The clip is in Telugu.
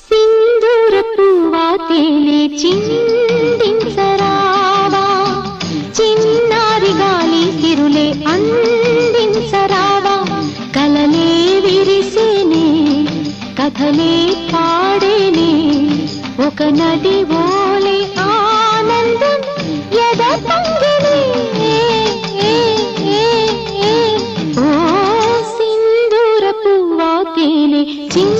సింధూర పువ్వా తేనె చిందించరావా చిన్నారి గాలి సిరులే అందించరావా కలలే విరిసేనే కథలే పాడేనే. ఒక నది ఓలే കാറ്റിലെ ചിങ്ങ